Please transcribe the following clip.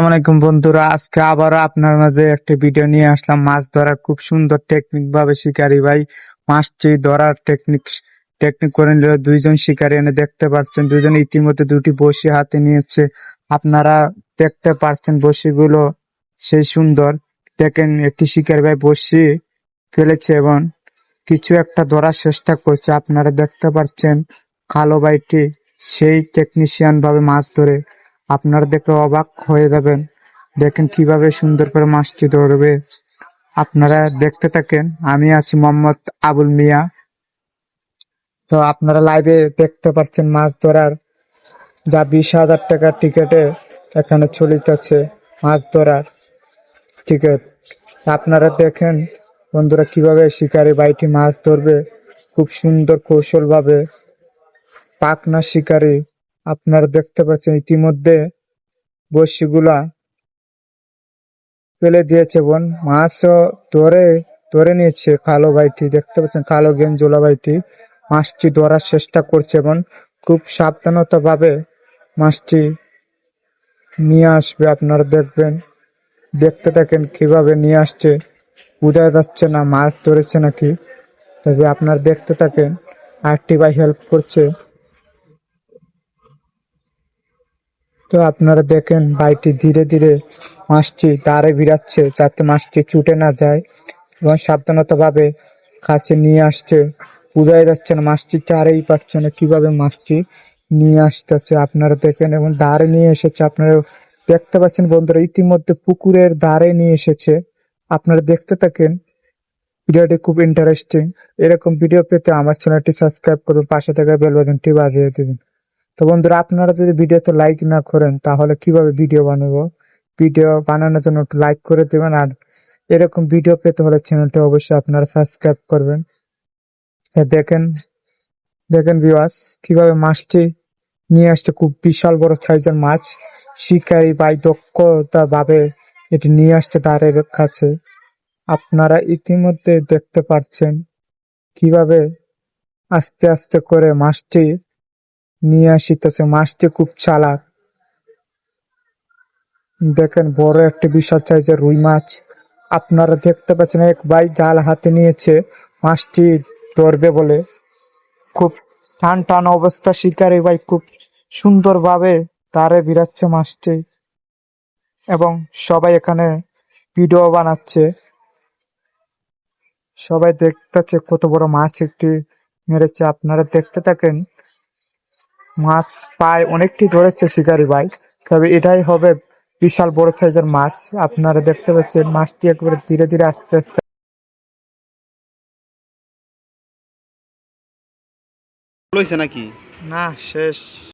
আসসালামু আলাইকুম বন্ধুরা, আজকে আবারও আপনার মাঝে একটা ভিডিও নিয়ে আসলাম। মাছ ধরার খুব সুন্দর টেকনিক ভাবে শিকারি ভাই। মাছটি ধরার টেকনিক টেকনিক করে নিল দুইজন শিকারি এনে দেখতে পাচ্ছেন দুইজন ইতিমধ্যে দুটি বসি হাতে নিয়েছে। আপনারা দেখতে পাচ্ছেন বসিগুলো সেই সুন্দর। দেখেন একটি শিকারি ভাই বসি ফেলেছে এবং কিছু একটা ধরার চেষ্টা করছে। আপনারা দেখতে পাচ্ছেন কালো বাইটি সেই টেকনিশিয়ান ভাবে মাছ ধরে আপনারা দেখলে অবাক হয়ে যাবেন। দেখেন কীভাবে সুন্দর করে মাছটি ধরবে। আপনারা দেখতে থাকেন, আমি আছি মোহাম্মদ আবুল মিয়া। তো আপনারা লাইভে দেখতে পাচ্ছেন মাছ ধরার। যা বিশ হাজার টাকার টিকেটে এখানে চলিতেছে মাছ ধরার টিকিট আপনারা দেখেন বন্ধুরা কীভাবে শিকারি বাইটি মাছ ধরবে। খুব সুন্দর কৌশলভাবে পাকনা শিকারি আপনারা দেখতে পাচ্ছেন ইতিমধ্যে বড়শিগুলা ফেলে দিয়েছে বোন। মাছও ধরে ধরে নিয়েছে কালো বাইটি দেখতে পাচ্ছেন কালো গেঞ্জোলা বাইটি মাছটি ধরার চেষ্টা করছে বোন। খুব সাবধানতা ভাবে মাছটি নিয়ে আসবে, আপনারা দেখবেন। দেখতে থাকেন কীভাবে নিয়ে আসছে। বোঝা যাচ্ছে না মাছ ধরেছে নাকি। তবে আপনারা দেখতে থাকেন আরটি ভাই হেল্প করছে। তো আপনারা দেখেন বাড়িটি ধীরে ধীরে মাছটি দাঁড়ে ভিড়াচ্ছে যাতে মাছটি ছুটে না যায় এবং সাবধানতাভাবে কাছে নিয়ে আসছে। বোঝাই যাচ্ছে না মাছটি চারেই পাচ্ছে না, কীভাবে মাছটি নিয়ে আসতেছে। আপনারা দেখেন এবং দাঁড়ে নিয়ে এসেছে। আপনারা দেখতে পাচ্ছেন বন্ধুরা, ইতিমধ্যে পুকুরের ধারে নিয়ে এসেছে। আপনারা দেখতে থাকেন, ভিডিওটি খুব ইন্টারেস্টিং এরকম ভিডিও পেতে আমার চ্যানেলটি সাবস্ক্রাইব করবেন পাশে থাকা বেল বাজিয়ে দেবেন তো বন্ধুরা, আপনারা যদি ভিডিওতে লাইক না করেন, তাহলে কীভাবে ভিডিও বানাবো? ভিডিও বানানোর জন্য একটু লাইক করে দেবেন, আর এরকম ভিডিও পেতে হলে চ্যানেলটি অবশ্যই আপনারা সাবস্ক্রাইব করবেন। দেখেন দেখেন ভিউয়ার্স কীভাবে মাছটি নিয়ে আসছে, খুব বিশাল বড় সাইজের মাছ। শিকারি বাই দক্ষতা ভাবে এটি নিয়ে আসছে দ্বারের কাছে। আপনারা ইতিমধ্যে দেখতে পাচ্ছেন কীভাবে আস্তে আস্তে করে মাছটি নিয়ে আসিতেছে। মাছটি খুব চালাক। দেখেন, বড় একটা বিশাল সাইজের রুই মাছ। আপনারা দেখতে পাচ্ছেন, এক ভাই জাল হাতে নিয়েছে। মাছটি ধরবে বলে। খুব টান টান অবস্থা, শিকারি ভাই খুব সুন্দরভাবে তারে বিরাচ্ছে মাছটি এবং সবাই এখানে ভিডিও বানাচ্ছে। সবাই দেখতেছে কত বড় মাছ একটি মেরেছে। আপনারা দেখতে থাকেন মাছ প্রায় অনেকটি ধরেছে শিকারি ভাই। তবে এটাই হবে বিশাল বড় সাইজের মাছ। আপনারা দেখতে পাচ্ছেন মাছটি একবারে ধীরে ধীরে আস্তে আস্তে লইছে নাকি? না শেষ।